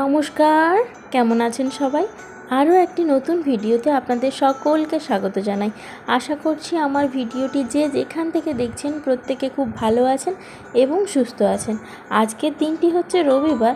নমস্কার, কেমন আছেন সবাই? আরও একটি নতুন ভিডিওতে আপনাদের সকলকে স্বাগত জানাই। আশা করছি আমার ভিডিওটি যে যেখান থেকে দেখছেন প্রত্যেকে খুব ভালো আছেন এবং সুস্থ আছেন। আজকের দিনটি হচ্ছে রবিবার,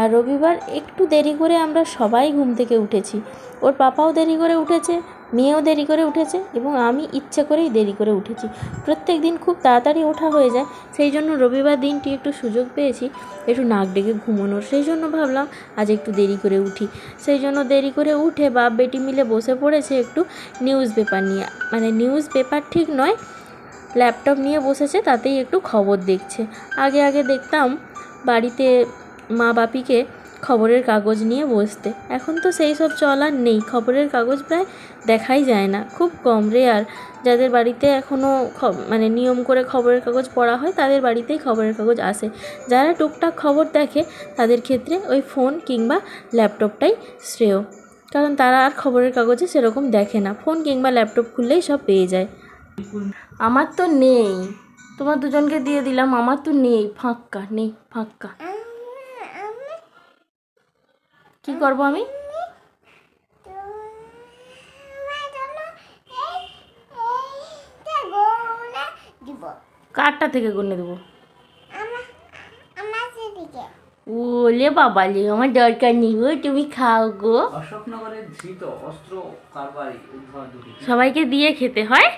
আর রবিবার একটু দেরি করে আমরা সবাই ঘুম থেকে উঠেছি। ওর পাপাও দেরি করে উঠেছে মেয়েও দেরি করে উঠেছে এবং আমি ইচ্ছে করেই দেরি করে উঠেছি। প্রত্যেক দিন খুব তাড়াতাড়ি ওঠা হয়ে যায়। সেই জন্য রবিবার দিনটি একটু সুযোগ পেয়েছি, একটু নাক ডেকে ঘুমানোর। সেই জন্য ভাবলাম আজ একটু দেরি করে উঠি। সেই জন্য দেরি করে উঠে বাপ বেটি মিলে বসে পড়েছে একটু নিউজ পেপার নিয়ে। মানে নিউজ পেপার ঠিক নয় ল্যাপটপ নিয়ে বসেছে, তাতেই একটু খবর দেখছে। আগে আগে দেখতাম বাড়িতে মা বাপিকে খবরের কাগজ নিয়ে বসতে। এখন তো সেই সব চল আর নেই, খবরের কাগজ প্রায় দেখাই যায় না। খুব কম রেয়ার যাদের বাড়িতে এখনও মানে নিয়ম করে খবরের কাগজ পড়া হয়, তাদের বাড়িতেই খবরের কাগজ আসে। যারা টুকটাক খবর দেখে, তাদের ক্ষেত্রে ওই ফোন কিংবা ল্যাপটপটাই শ্রেয়। কারণ তারা আর খবরের কাগজে সেরকম দেখে না। ফোন কিংবা ল্যাপটপ খুললেই সব পেয়ে যায়। আমার তো নেই। তোমার দুজনকে দিয়ে দিলাম। আমার তো নেই। ফাঁক্কা নেই ফাঁক্কা কি করব আমি? কারটা থেকে গুনে দেবো। ওলে বাবা লে আমার দরকার নেই গো তুমি খাও গো। অশোকনগরের ধৃত অস্ত্র কারবারি সবাইকে দিয়ে খেতে হয়।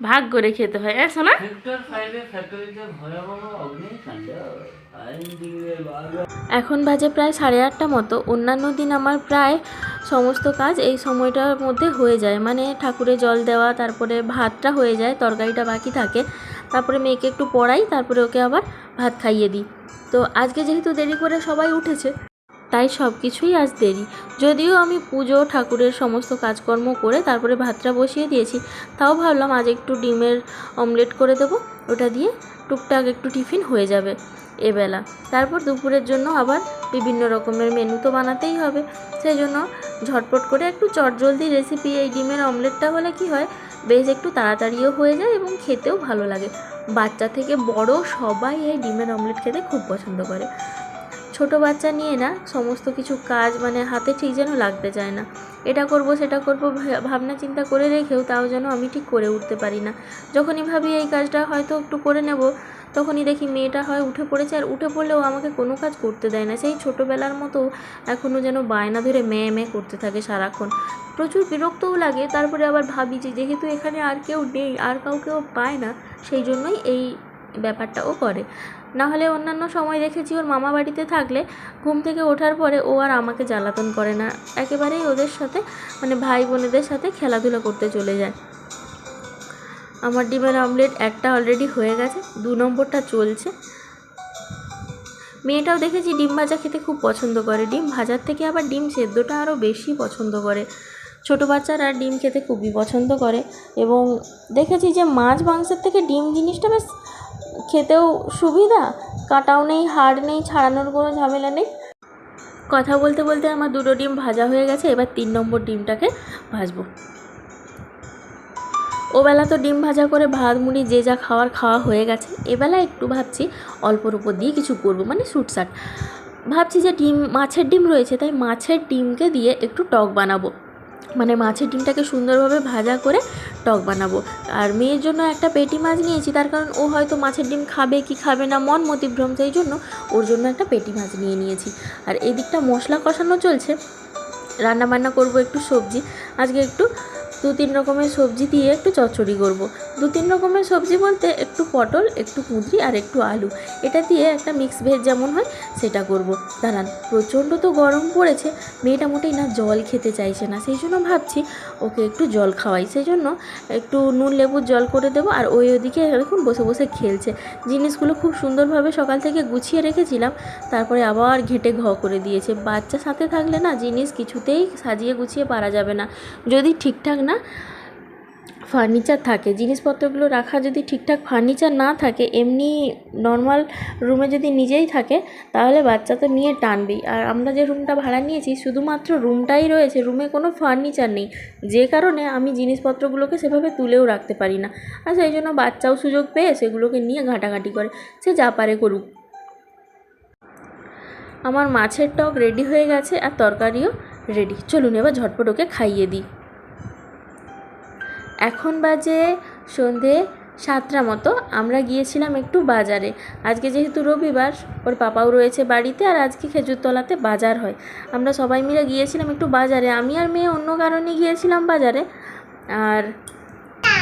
ভাগ করে খেতে হয়। হ্যাঁ শোনা। এখন বাজে প্রায় সাড়ে আটটা মতো। অন্যান্য দিন আমার প্রায় সমস্ত কাজ এই সময়টার মধ্যে হয়ে যায়। মানে ঠাকুরে জল দেওয়া তারপরে ভাতটা হয়ে যায় তরকারিটা বাকি থাকে। তারপরে মেয়েকে একটু পড়াই তারপরে ওকে আবার ভাত খাইয়ে দিই। তো আজকে যেহেতু দেরি করে সবাই উঠেছে তাই সব কিছুই আজ দেরি। যদিও আমি পুজো, ঠাকুরের সমস্ত কাজকর্ম করে তারপরে ভাতটা বসিয়ে দিয়েছি, তাও ভাবলাম আজ একটু ডিমের অমলেট করে দেবো। ওটা দিয়ে টুকটাক একটু টিফিন হয়ে যাবে এবেলা। তারপর দুপুরের জন্য আবার বিভিন্ন রকমের মেনু তো বানাতেই হবে। সেই জন্য ঝটপট করে একটু চটজলদি রেসিপি এই ডিমের অমলেটটা হলে কি হয়, বেশ একটু তাড়াতাড়িও হয়ে যায় এবং খেতেও ভালো লাগে। বাচ্চা থেকে বড় সবাই এই ডিমের অমলেট খেতে খুব পছন্দ করে। ছোট বাচ্চা নিয়ে না সমস্ত কিছু কাজ মানে হাতে ঠিক যেন লাগতে চায় না। এটা করব, সেটা করব ভাবনা চিন্তা করে রেখেও তাও যেন আমি ঠিক করে উঠতে পারি না। যখনই ভাবি এই কাজটা হয়তো একটু করে নেব, তখনই দেখি মেয়েটা হয় উঠে পড়েছে আর উঠে পড়লেও আমাকে কোনো কাজ করতে দেয় না। সেই ছোটোবেলার মতো এখনও যেন বায়না ধরে মেয়ে মেয়ে করতে থাকে সারাক্ষণ। প্রচুর বিরক্তও লাগে, তারপরে আবার ভাবি যে যেহেতু এখানে আর কেউ নেই, আর কাউকেও পায় না, সেই জন্যই এই ব্যাপারটাও করে। না হলে অন্যান্য সময় দেখেছি ওর মামা বাড়িতে থাকলে ঘুম থেকে ওঠার পরে ও আর আমাকে জ্বালাতন করে না। একেবারেই ওদের সাথে মানে ভাই বোনেদের সাথে খেলাধুলা করতে চলে যায়। আমার ডিমের অমলেট একটা অলরেডি হয়ে গেছে, দু নম্বরটা চলছে। মেয়েটাও দেখেছি ডিম ভাজা খেতে খুব পছন্দ করে। ডিম ভাজার থেকে আবার ডিম সেদ্ধটা আরও বেশি পছন্দ করে। ছোটো বাচ্চারা ডিম খেতে খুবই পছন্দ করে এবং দেখেছি যে মাছ মাংসের থেকে ডিম জিনিসটা বেশ খেতেও সুবিধা? কাটাও নেই, হাড় নেই, ছাড়ানোর কোনো ঝামেলা নেই? কথা বলতে বলতে আমার দুটো ডিম ভাজা হয়ে গেছে, এবার তিন নম্বর ডিমটাকে ভাজবো। ওবেলা তো ডিম ভাজা করে ভাত, মুড়ি, যে যা খাওয়ার খাওয়া হয়ে গেছে, এবেলা একটু ভাবছি অল্পর উপর দিয়ে কিছু করব মানে সুটসাট। ভাবছি যে ডিম, মাছের ডিম রয়েছে, তাই মাছের ডিমকে দিয়ে একটু টক বানাবো। মানে মাছের ডিমটাকে সুন্দরভাবে ভাজা করে টক বানাবো। আর মেয়ের জন্য একটা পেটি মাছ নিয়েছি, তার কারণ ও হয়তো মাছের ডিম খাবে কি খাবে না, মন মতিভ্রম, সেই জন্য ওর জন্য একটা পেটি মাছ নিয়ে নিয়েছি। আর এদিকটা মশলা কষানো চলছে রান্না বান্না করব একটু সবজি, আজকে একটু দু তিন রকমের সবজি দিয়ে একটু চচ্চড়ি করব। দু তিন রকমের সবজি বলতে একটু পটল, একটু কুঁদরি আর একটু আলু। এটা দিয়ে একটা মিক্স ভেজ যেমন হয়, সেটা করব। দাঁড়ান, প্রচণ্ড তো গরম পড়েছে, মেয়েটা মোটেই না জল খেতে চাইছে না। সেই জন্য ভাবছি ওকে একটু জল খাওয়াই। সেই জন্য একটু নুন, লেবুর জল করে দেবো আর ওই ওদিকে দেখুন বসে বসে খেলছে। জিনিসগুলো খুব সুন্দরভাবে সকাল থেকে গুছিয়ে রেখেছিলাম, তারপরে আবার ঘেঁটে ঘ করে দিয়েছে। বাচ্চা সাথে থাকলে না জিনিস কিছুতেই সাজিয়ে গুছিয়ে পারা যাবে না। যদি ঠিকঠাক না ফার্নিচার থাকে। জিনিসপত্রগুলো রাখা যদি ঠিকঠাক ফার্নিচার না থাকে, এমনি নর্মাল রুমে যদি নিজেই থাকে, তাহলে বাচ্চা তো নিয়ে টানবেই। আর আমরা যে রুমটা ভাড়া নিয়েছি, শুধুমাত্র রুমটাই রয়েছে, রুমে কোনো ফার্নিচার নেই। যে কারণে আমি জিনিসপত্রগুলোকে সেভাবে তুলেও রাখতে পারি না। আর সেই জন্য বাচ্চাও সুযোগ পেয়ে সেগুলোকে নিয়ে ঘাঁটাঘাঁটি করে, সে যা পারে করুক। আমার মাছের টক রেডি হয়ে গেছে আর তরকারিও রেডি। চলুন এবার ঝটপট ওকে খাইয়ে দিই। এখন বাজে সন্ধে সাতটা মতো। আমরা গিয়েছিলাম একটু বাজারে। আজকে যেহেতু রবিবার, ওর পাপাও রয়েছে বাড়িতে আর আজকে খেজুরতলাতে বাজার হয়। আমরা সবাই মিলে গিয়েছিলাম একটু বাজারে। আমি আর মেয়ে অন্য কারণে গিয়েছিলাম বাজারে। আর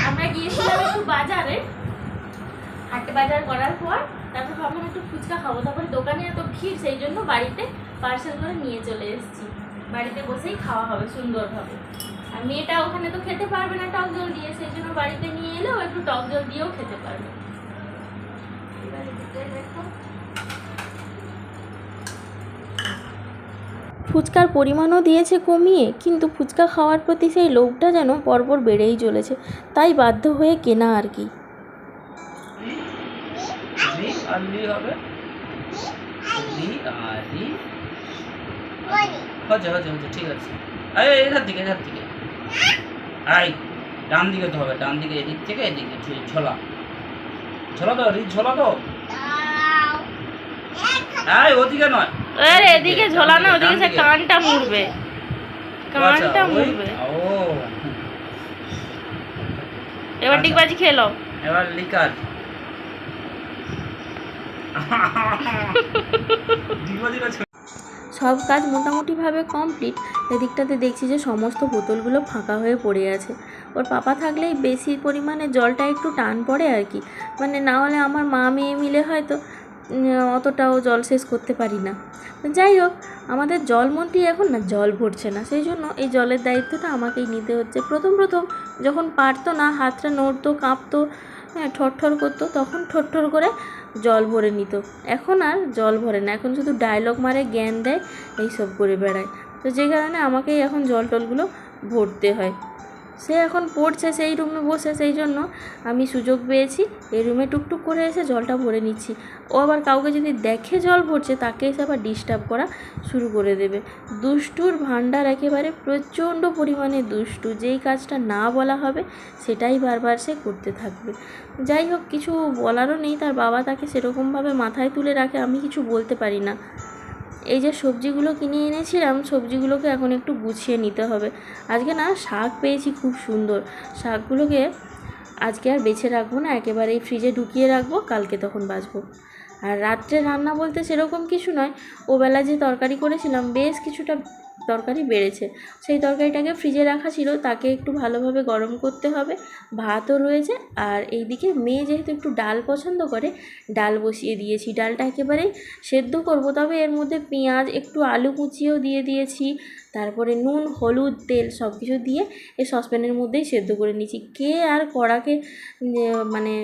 আমরা গিয়েছিলাম একটু বাজারে। হাটে বাজার করার পর তারপর ভাবলাম একটু ফুচকা খাব। তারপরে দোকানে এত ভিড়, সেই জন্য বাড়িতে পার্সেল করে নিয়ে চলে এসেছি। বাড়িতে বসেই খাওয়া হবে সুন্দরভাবে। আর মেয়েটা ওখানে তো খেতে পারবে না টক জল দিয়ে সেই জন্য বাড়িতে নিয়ে এলেও একটু টক জল দিয়েও খেতে পারবে। ফুচকার পরিমাণও দিয়েছে কমিয়ে কিন্তু ফুচকা খাওয়ার প্রতি সেই লোভটা যেন পরপর বেড়েই চলেছে তাই বাধ্য হয়ে কেনা আর কি। ঠিক আছে। আই ডান দিকে তো হবে ডান দিকে এদিক থেকে এদিকে ছোলা ছোলা তো রি ছোলা তো? আই ওদিকে নয়। আরে এদিকে ঝোলানো ওদিকে সে কানটা মুড়বে। আচ্ছা, কানটা মুড়বে। ও। এবার ডিগবাজি খেলো। এবার লিকার। ডিগবাজিটা সব কাজ মোটামুটিভাবে কমপ্লিট এদিকটাতে দেখছি যে সমস্ত বোতলগুলো ফাঁকা হয়ে পড়ে আছে। ওর পাপা থাকলেই বেশি পরিমাণে জলটা একটু টান পড়ে আর কি। মানে না হলে আমার মা মেয়ে মিলে হয়তো অতটাও জল শেষ করতে পারি না। যাই হোক, আমাদের জলমন্ত্রী এখন না জল ভরছে না। সেই জন্য এই জলের দায়িত্বটা আমাকেই নিতে হচ্ছে। প্রথম প্রথম যখন পারতো না, হাতটা নড়তো, কাঁপতো হ্যাঁ ঠরঠর করতো, তখন ঠরঠর করে জল ভরে নিত। এখন আর জল ভরে না, এখন শুধু ডায়লগ মারে, জ্ঞান দেয়, এইসব করে বেড়ায়। তো যে কারণে আমাকেই এখন জল টলগুলো ভরতে হয়। সে এখন পড়ছে, সেই রুমে বসে, সেই জন্য আমি সুযোগ পেয়েছি। এই রুমে টুকটুক করে এসে জলটা ভরে নিচ্ছি। ও আবার কাউকে যদি দেখে জল ভরছে, তাকে এসে আবার ডিস্টার্ব করা শুরু করে দেবে। দুষ্টুর ভাণ্ডার একেবারে প্রচণ্ড পরিমাণে দুষ্টু। যেই কাজটা না বলা হবে, সেটাই বারবার সে করতে থাকবে। যাই হোক, কিছু বলারও নেই। তার বাবা তাকে সেরকমভাবে মাথায় তুলে রাখে, আমি কিছু বলতে পারি না। এই যে সবজিগুলো কিনে এনেছিলাম, সবজিগুলোকে এখন একটু গুছিয়ে নিতে হবে। আজকে না শাক পেয়েছি খুব সুন্দর। শাকগুলোকে আজকে আর বেছে রাখব না একেবারেই ফ্রিজে ঢুকিয়ে রাখব, কালকে তখন বাঁচবো। আর রাত্রে রান্না বলতে সেরকম কিছু নয়, ওবেলা যে তরকারি করেছিলাম, বেশ কিছুটা তরকারি বেড়েছে। সেই তরকারিটাকে ফ্রিজে রাখা ছিল তাকে একটু ভালোভাবে গরম করতে হবে। ভাতও রয়েছে আর এইদিকে মেয়ে যেহেতু একটু ডাল পছন্দ করে ডাল বসিয়ে দিয়েছি। ডালটা একেবারেই সেদ্ধ করব তবে এর মধ্যে পেঁয়াজ একটু আলু কুচিও দিয়ে দিয়েছি তারপরে নুন হলুদ তেল সব কিছু দিয়ে এই সসপ্যানের মধ্যেই সেদ্ধ করে নিয়েছি। কে আর কড়াকে মানে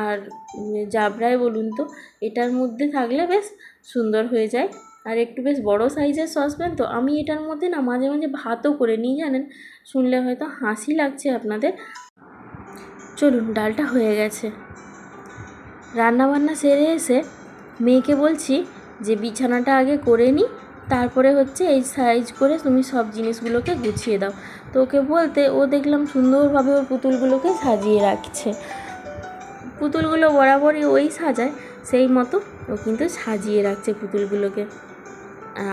আর উম, জাবড়ায় বলুন তো এটার মধ্যে থাকলে বেশ সুন্দর হয়ে যায়। আর একটু বেশ বড় সাইজের সসপ্যান তো আমি এটার মধ্যে না মাঝে মাঝে ভাতও করে নিই, জানেন? শুনলে হয়তো হাসি লাগছে আপনাদের। চলুন, ডালটা হয়ে গেছে। রান্নাবান্না সেরে এসে মেয়েকে বলছি যে বিছানাটা আগে করে নিই তারপরে হচ্ছে এই সাইজ করে তুমি সব জিনিসগুলোকে গুছিয়ে দাও। তো ওকে বলতে ও দেখলাম সুন্দরভাবে ওর পুতুলগুলোকে সাজিয়ে রাখছে। পুতুলগুলো বরাবরই ওই সাজায়, সেই মতো ও কিন্তু সাজিয়ে রাখছে পুতুলগুলোকে।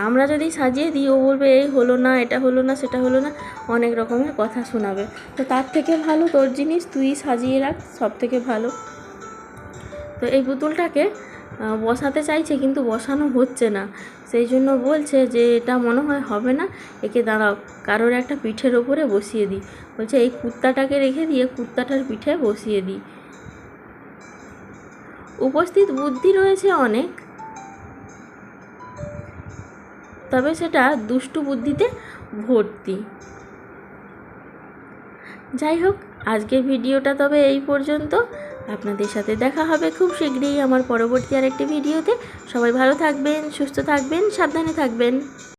আমরা যদি সাজিয়ে দিই, ও বলবে, এই হলো না, এটা হলো না, সেটা হলো না, অনেক রকমের কথা শোনাবে। তো তার থেকে ভালো তোর জিনিস তুই সাজিয়ে রাখ, সব থেকে ভালো। তো এই পুতুলটাকে বসাতে চাইছে, কিন্তু বসানো হচ্ছে না। সেই জন্য বলছে যে, এটা মনে হয় হবে না, একে দাঁড়াও, কারোর একটা পিঠের ওপরে বসিয়ে দিই। বলছে, এই কুত্তাটাকে রেখে দিয়ে কুত্তাটার পিঠে বসিয়ে দিই। উপস্থিত বুদ্ধি রয়েছে অনেক। তবে সেটা দুষ্টু বুদ্ধিতে ভর্তি। যাই হোক, আজকের ভিডিওটা তবে এই পর্যন্ত। আপনাদের সাথে দেখা হবে খুব শীঘ্রই আমার পরবর্তী আরেকটি ভিডিওতে। সবাই ভালো থাকবেন, সুস্থ থাকবেন, সাবধানে থাকবেন।